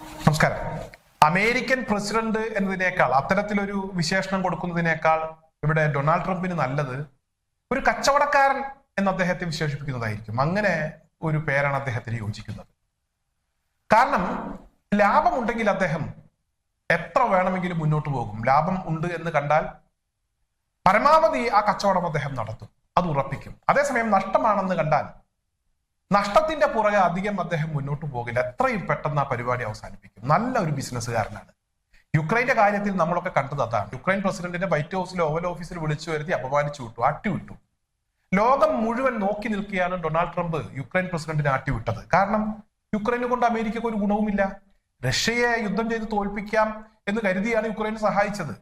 നമസ്കാരം. American president എന്നതിനേക്കാൾ അത്തരത്തിലൊരു വിശേഷണം കൊടുക്കുന്നതിനേക്കാൾ ഇവിടെ ഡൊണാൾഡ് ട്രംപിന് നല്ലത് ഒരു കച്ചവടക്കാരൻ എന്ന് അദ്ദേഹത്തെ വിശേഷിപ്പിക്കുന്നതായിരിക്കും. അങ്ങനെ ഒരു പേരാണ് അദ്ദേഹത്തിന് യോജിക്കുന്നത്. കാരണം ലാഭമുണ്ടെങ്കിൽ അദ്ദേഹം എത്ര വേണമെങ്കിലും മുന്നോട്ട് പോകും. ലാഭം ഉണ്ട് എന്ന് കണ്ടാൽ പരമാവധി ആ കച്ചവടം അദ്ദേഹം നടത്തും. അത് ഉറപ്പിക്കും. അതേസമയം നഷ്ടമാണെന്ന് കണ്ടാൽ നഷ്ടത്തിന്റെ പുറകെ അധികം അദ്ദേഹം മുന്നോട്ട് പോകില്ല. എത്രയും പെട്ടെന്ന് ആ പരിപാടി അവസാനിപ്പിക്കും. നല്ല ഒരു ബിസിനസ്സുകാരനാണ്. യുക്രൈന്റെ കാര്യത്തിൽ നമ്മളൊക്കെ കണ്ടത് അതാണ്. യുക്രൈൻ പ്രസിഡന്റിനെ വൈറ്റ് ഹൗസിൽ ഓവൽ ഓഫീസിൽ വിളിച്ചു വരുത്തി അപമാനിച്ചു വിട്ടു അട്ടിവിട്ടു ലോകം മുഴുവൻ നോക്കി നിൽക്കുകയാണ് ഡൊണാൾഡ് ട്രംപ് യുക്രൈൻ പ്രസിഡന്റിനെ ആട്ടിവിട്ടത് കാരണം യുക്രൈനെ കൊണ്ട് അമേരിക്കക്ക് ഒരു ഗുണവുമില്ല. റഷ്യയെ യുദ്ധം ചെയ്ത് തോൽപ്പിക്കാം എന്ന് കരുതിയാണ് യുക്രൈനെ സഹായിച്ചത്.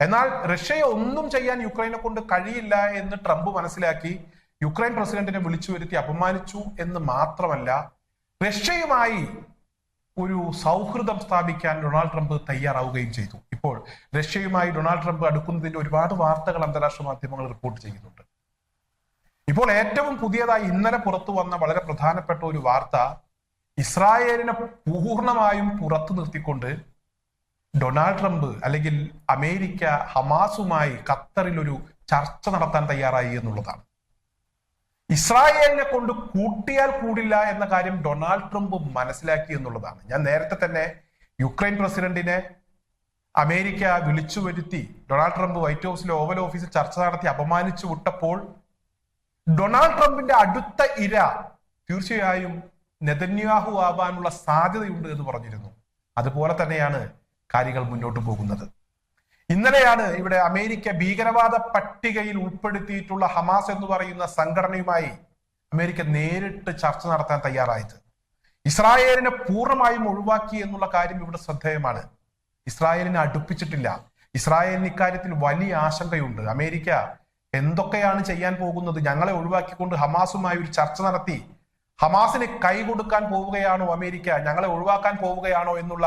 എന്നാൽ റഷ്യയെ ഒന്നും ചെയ്യാൻ യുക്രൈനെ കൊണ്ട് കഴിയില്ല എന്ന് ട്രംപ് മനസ്സിലാക്കി. യുക്രൈൻ പ്രസിഡന്റിനെ വിളിച്ചു വരുത്തി അപമാനിച്ചു എന്ന് മാത്രമല്ല റഷ്യയുമായി ഒരു സൗഹൃദം സ്ഥാപിക്കാൻ ഡൊണാൾഡ് ട്രംപ് തയ്യാറാവുകയും ചെയ്തു. ഇപ്പോൾ റഷ്യയുമായി ഡൊണാൾഡ് ട്രംപ് അടുക്കുന്നതിന്റെ ഒരുപാട് വാർത്തകൾ അന്താരാഷ്ട്ര മാധ്യമങ്ങൾ റിപ്പോർട്ട് ചെയ്യുന്നുണ്ട്. ഇപ്പോൾ ഏറ്റവും പുതിയതായി ഇന്നലെ പുറത്തു വന്ന വളരെ പ്രധാനപ്പെട്ട ഒരു വാർത്ത ഇസ്രായേലിനെ പൂർണമായും പുറത്തു നിർത്തിക്കൊണ്ട് ഡൊണാൾഡ് ട്രംപ് അല്ലെങ്കിൽ അമേരിക്ക ഹമാസുമായി ഖത്തറിൽ ഒരു ചർച്ച നടത്താൻ തയ്യാറായി എന്നുള്ളതാണ്. ഇസ്രായേലിനെ കൊണ്ട് കൂട്ടിയാൽ കൂടില്ല എന്ന കാര്യം ഡൊണാൾഡ് ട്രംപ് മനസ്സിലാക്കി എന്നുള്ളതാണ്. ഞാൻ നേരത്തെ തന്നെ യുക്രൈൻ പ്രസിഡന്റിനെ അമേരിക്ക വിളിച്ചു വരുത്തി ഡൊണാൾഡ് ട്രംപ് വൈറ്റ് ഹൗസിലെ ഓവൽ ഓഫീസിൽ ചർച്ച നടത്തി അപമാനിച്ചു വിട്ടപ്പോൾ ഡൊണാൾഡ് ട്രംപിന്റെ അടുത്ത ഇര തീർച്ചയായും നെതന്യാഹു ആവാനുള്ള സാധ്യതയുണ്ട് എന്ന് പറഞ്ഞിരുന്നു. അതുപോലെ തന്നെയാണ് കാര്യങ്ങൾ മുന്നോട്ട് പോകുന്നത്. ഇന്നലെയാണ് ഇവിടെ അമേരിക്ക ഭീകരവാദ പട്ടികയിൽ ഉൾപ്പെടുത്തിയിട്ടുള്ള ഹമാസ് എന്ന് പറയുന്ന സംഘടനയുമായി അമേരിക്ക നേരിട്ട് ചർച്ച നടത്താൻ തയ്യാറായത്. ഇസ്രായേലിനെ പൂർണമായും ഒഴിവാക്കി എന്നുള്ള കാര്യം ഇവിടെ ശ്രദ്ധേയമാണ്. ഇസ്രായേലിനെ അടുപ്പിച്ചിട്ടില്ല. ഇസ്രായേലിന് ഇക്കാര്യത്തിൽ വലിയ ആശങ്കയുണ്ട്. അമേരിക്ക എന്തൊക്കെയാണ് ചെയ്യാൻ പോകുന്നത്? ഞങ്ങളെ ഒഴിവാക്കിക്കൊണ്ട് ഹമാസുമായി ഒരു ചർച്ച നടത്തി ഹമാസിന് കൈകൊടുക്കാൻ പോവുകയാണോ അമേരിക്ക? ഞങ്ങളെ ഒഴിവാക്കാൻ പോവുകയാണോ എന്നുള്ള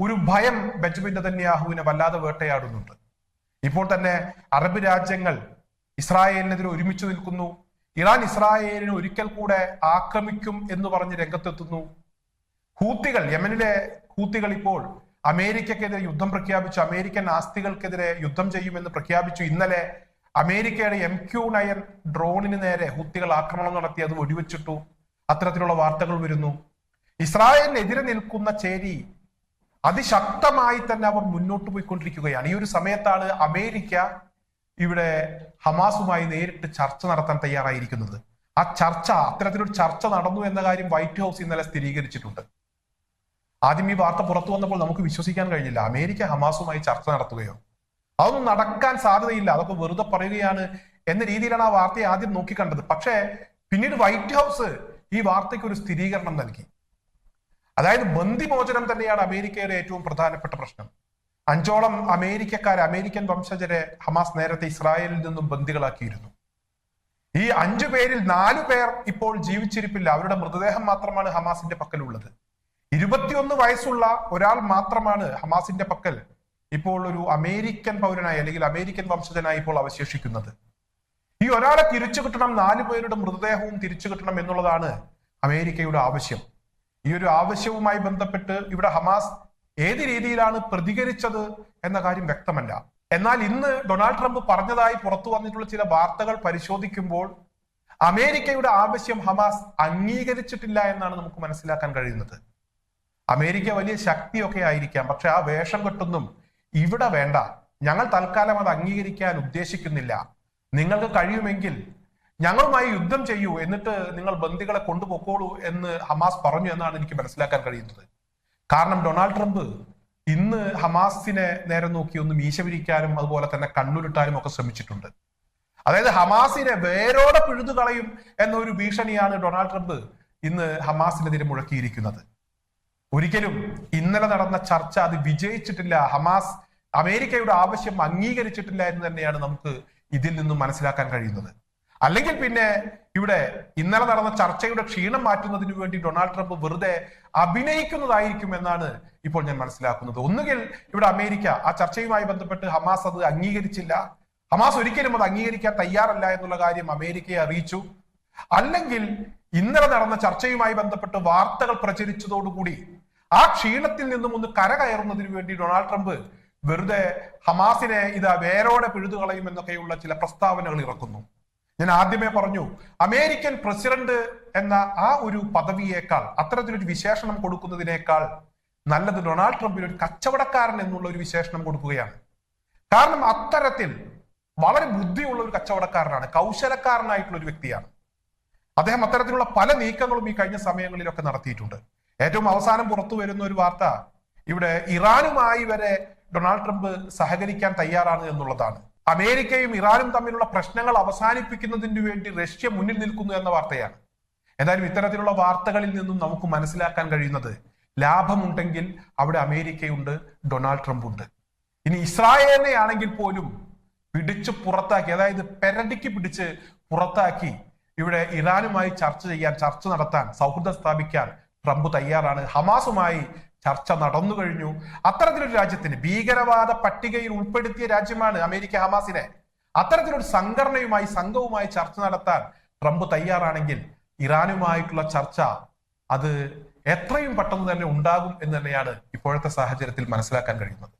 ഒരു ഭയം ബെഞ്ചമിൻ നെതന്യാഹുവിനെ വല്ലാതെ വേട്ടയാടുന്നുണ്ട്. ഇപ്പോൾ തന്നെ അറബ് രാജ്യങ്ങൾ ഇസ്രായേലിനെതിരെ ഒരുമിച്ച് നിൽക്കുന്നു. ഇറാൻ ഇസ്രായേലിനെ ഒരിക്കൽ കൂടെ ആക്രമിക്കും എന്ന് പറഞ്ഞ് രംഗത്തെത്തുന്നു. ഹൂത്തികൾ യമനിലെ ഹൂത്തികൾ ഇപ്പോൾ അമേരിക്കക്കെതിരെ യുദ്ധം പ്രഖ്യാപിച്ചു. അമേരിക്കൻ ആസ്തികൾക്കെതിരെ യുദ്ധം ചെയ്യുമെന്ന് പ്രഖ്യാപിച്ചു. ഇന്നലെ അമേരിക്കയുടെ എം ക്യു നയൻ ഡ്രോണിന് നേരെ ഹൂത്തികൾ ആക്രമണം നടത്തി അത് വെടിവെച്ചിട്ടു. അത്തരത്തിലുള്ള വാർത്തകൾ വരുന്നു. ഇസ്രായേലിനെതിരെ നിൽക്കുന്ന ചേരി അതിശക്തമായി തന്നെ അവർ മുന്നോട്ട് പോയിക്കൊണ്ടിരിക്കുകയാണ്. ഈ ഒരു സമയത്താണ് അമേരിക്ക ഇവിടെ ഹമാസുമായി നേരിട്ട് ചർച്ച നടത്താൻ തയ്യാറായിരിക്കുന്നത്. ആ ചർച്ച അത്തരത്തിലൊരു ചർച്ച നടന്നു എന്ന കാര്യം വൈറ്റ് ഹൗസ് ഇന്നലെ സ്ഥിരീകരിച്ചിട്ടുണ്ട്. ആദ്യം ഈ വാർത്ത പുറത്തു വന്നപ്പോൾ നമുക്ക് വിശ്വസിക്കാൻ കഴിഞ്ഞില്ല. അമേരിക്ക ഹമാസുമായി ചർച്ച നടത്തുകയോ? അതൊന്നും നടക്കാൻ സാധ്യതയില്ല. അതൊക്കെ വെറുതെ പറയുകയാണ് എന്ന രീതിയിലാണ് ആ വാർത്തയെ ആദ്യം നോക്കിക്കണ്ടത്. പക്ഷേ പിന്നീട് വൈറ്റ് ഹൗസ് ഈ വാർത്തയ്ക്ക് ഒരു സ്ഥിരീകരണം നൽകി. അതായത് ബന്ദിമോചനം തന്നെയാണ് അമേരിക്കയുടെ ഏറ്റവും പ്രധാനപ്പെട്ട പ്രശ്നം. അഞ്ചോളം അമേരിക്കക്കാർ അമേരിക്കൻ വംശജരെ ഹമാസ് നേരത്തെ ഇസ്രായേലിൽ നിന്നും ബന്ദികളാക്കിയിരുന്നു. ഈ അഞ്ചു പേരിൽ നാലു പേർ ഇപ്പോൾ ജീവിച്ചിരിപ്പില്ല. അവരുടെ മൃതദേഹം മാത്രമാണ് ഹമാസിന്റെ പക്കലുള്ളത്. ഇരുപത്തിയൊന്ന് വയസ്സുള്ള ഒരാൾ മാത്രമാണ് ഹമാസിന്റെ പക്കൽ ഇപ്പോൾ ഒരു അമേരിക്കൻ പൗരനായി അല്ലെങ്കിൽ അമേരിക്കൻ വംശജനായി ഇപ്പോൾ അവശേഷിക്കുന്നത്. ഈ ഒരാളെ തിരിച്ചു കിട്ടണം നാലു പേരുടെ മൃതദേഹവും തിരിച്ചു കിട്ടണം എന്നുള്ളതാണ് അമേരിക്കയുടെ ആവശ്യം. ഈ ഒരു ആവശ്യവുമായി ബന്ധപ്പെട്ട് ഇവിടെ ഹമാസ് ഏത് രീതിയിലാണ് പ്രതികരിച്ചത് എന്ന കാര്യം വ്യക്തമല്ല. എന്നാൽ ഇന്ന് ഡൊണാൾഡ് ട്രംപ് പറഞ്ഞതായി പുറത്തു വന്നിട്ടുള്ള ചില വാർത്തകൾ പരിശോധിക്കുമ്പോൾ അമേരിക്കയുടെ ആവശ്യം ഹമാസ് അംഗീകരിച്ചിട്ടില്ല എന്നാണ് നമുക്ക് മനസ്സിലാക്കാൻ കഴിയുന്നത്. അമേരിക്ക വലിയ ശക്തിയൊക്കെ ആയിരിക്കാം പക്ഷെ ആ വേഷം കെട്ടൊന്നും ഇവിടെ വേണ്ട. ഞങ്ങൾ തൽക്കാലം അത് അംഗീകരിക്കാൻ ഉദ്ദേശിക്കുന്നില്ല. നിങ്ങൾക്ക് കഴിയുമെങ്കിൽ ഞങ്ങളുമായി യുദ്ധം ചെയ്യൂ എന്നിട്ട് നിങ്ങൾ ബന്ദികളെ കൊണ്ടുപോക്കോളൂ എന്ന് ഹമാസ് പറഞ്ഞു എന്നാണ് എനിക്ക് മനസ്സിലാക്കാൻ കഴിയുന്നത്. കാരണം ഡൊണാൾഡ് ട്രംപ് ഇന്ന് ഹമാസിനെ നേരെ നോക്കി ഒന്ന് മീശ വിരിക്കാനും അതുപോലെ തന്നെ കണ്ണുരുട്ടാനും ഒക്കെ ശ്രമിച്ചിട്ടുണ്ട്. അതായത് ഹമാസിനെ വേരോടെ പിഴുതു കളയും എന്നൊരു ഭീഷണിയാണ് ഡൊണാൾഡ് ട്രംപ് ഇന്ന് ഹമാസിനെതിരെ മുഴക്കിയിരിക്കുന്നത്. ഒരിക്കലും ഇന്നലെ നടന്ന ചർച്ച അത് വിജയിച്ചിട്ടില്ല. ഹമാസ് അമേരിക്കയുടെ ആവശ്യം അംഗീകരിച്ചിട്ടില്ല എന്ന് തന്നെയാണ് നമുക്ക് ഇതിൽ നിന്നും മനസ്സിലാക്കാൻ കഴിയുന്നത്. അല്ലെങ്കിൽ പിന്നെ ഇവിടെ ഇന്നലെ നടന്ന ചർച്ചയുടെ ക്ഷീണം മാറ്റുന്നതിന് വേണ്ടി ഡൊണാൾഡ് ട്രംപ് വെറുതെ അഭിനയിക്കുന്നതായിരിക്കും എന്നാണ് ഇപ്പോൾ ഞാൻ മനസ്സിലാക്കുന്നത്. ഒന്നുകിൽ ഇവിടെ അമേരിക്ക ആ ചർച്ചയുമായി ബന്ധപ്പെട്ട് ഹമാസ് അത് അംഗീകരിച്ചില്ല. ഹമാസ് ഒരിക്കലും അത് അംഗീകരിക്കാൻ തയ്യാറല്ല എന്നുള്ള കാര്യം അമേരിക്കയെ അറിയിച്ചു. അല്ലെങ്കിൽ ഇന്നലെ നടന്ന ചർച്ചയുമായി ബന്ധപ്പെട്ട് വാർത്തകൾ പ്രചരിച്ചതോടുകൂടി ആ ക്ഷീണത്തിൽ നിന്നും ഒന്ന് കരകയറുന്നതിന് വേണ്ടി ഡൊണാൾഡ് ട്രംപ് വെറുതെ ഹമാസിനെ ഇത് വേരോടെ പിഴുതുകളയും എന്നൊക്കെയുള്ള ചില പ്രസ്താവനകൾ ഇറക്കുന്നു. ഞാൻ ആദ്യമേ പറഞ്ഞു അമേരിക്കൻ പ്രസിഡന്റ് എന്ന ആ ഒരു പദവിയേക്കാൾ അത്തരത്തിലൊരു വിശേഷണം കൊടുക്കുന്നതിനേക്കാൾ നല്ലത് ഡൊണാൾഡ് ട്രംപിന് ഒരു കച്ചവടക്കാരൻ എന്നുള്ള ഒരു വിശേഷണം കൊടുക്കുകയാണ്. കാരണം അത്തരത്തിൽ വളരെ ബുദ്ധിയുള്ള ഒരു കച്ചവടക്കാരനാണ് കൗശലക്കാരനായിട്ടുള്ള ഒരു വ്യക്തിയാണ്. അദ്ദേഹം അത്തരത്തിലുള്ള പല നീക്കങ്ങളും ഈ കഴിഞ്ഞ സമയങ്ങളിലൊക്കെ നടത്തിയിട്ടുണ്ട്. ഏറ്റവും അവസാനം പുറത്തു വരുന്ന ഒരു വാർത്ത ഇവിടെ ഇറാനുമായി വരെ ഡൊണാൾഡ് ട്രംപ് സഹകരിക്കാൻ തയ്യാറാണ് എന്നുള്ളതാണ്. അമേരിക്കയും ഇറാനും തമ്മിലുള്ള പ്രശ്നങ്ങൾ അവസാനിപ്പിക്കുന്നതിന് വേണ്ടി റഷ്യ മുന്നിൽ നിൽക്കുന്നു എന്ന വാർത്തയാണ്. എന്തായാലും ഇത്തരത്തിലുള്ള വാർത്തകളിൽ നിന്നും നമുക്ക് മനസ്സിലാക്കാൻ കഴിയുന്നത് ലാഭമുണ്ടെങ്കിൽ അവിടെ അമേരിക്കയുണ്ട് ഡൊണാൾഡ് ട്രംപ് ഉണ്ട് ഇനി ഇസ്രായേലിനെ ആണെങ്കിൽ പോലും പിടിച്ച് പുറത്താക്കി അതായത് പെരടിക്ക് പിടിച്ച് പുറത്താക്കി ഇവിടെ ഇറാനുമായി ചർച്ച ചെയ്യാൻ ചർച്ച നടത്താൻ സൗഹൃദം സ്ഥാപിക്കാൻ ട്രംപ് തയ്യാറാണ്. ഹമാസുമായി ചർച്ച നടന്നു കഴിഞ്ഞു. അത്തരത്തിലൊരു രാജ്യത്തിന് ഭീകരവാദ പട്ടികയിൽ ഉൾപ്പെടുത്തിയ രാജ്യമാണ് അമേരിക്ക ഹമാസിനെ. അത്തരത്തിലൊരു സംഘടനയുമായി സംഘവുമായി ചർച്ച നടത്താൻ ട്രംപ് തയ്യാറാണെങ്കിൽ ഇറാനുമായിട്ടുള്ള ചർച്ച അത് എത്രയും പെട്ടെന്ന് തന്നെ ഉണ്ടാകും എന്ന് തന്നെയാണ് ഇപ്പോഴത്തെ സാഹചര്യത്തിൽ മനസ്സിലാക്കാൻ കഴിയുന്നത്.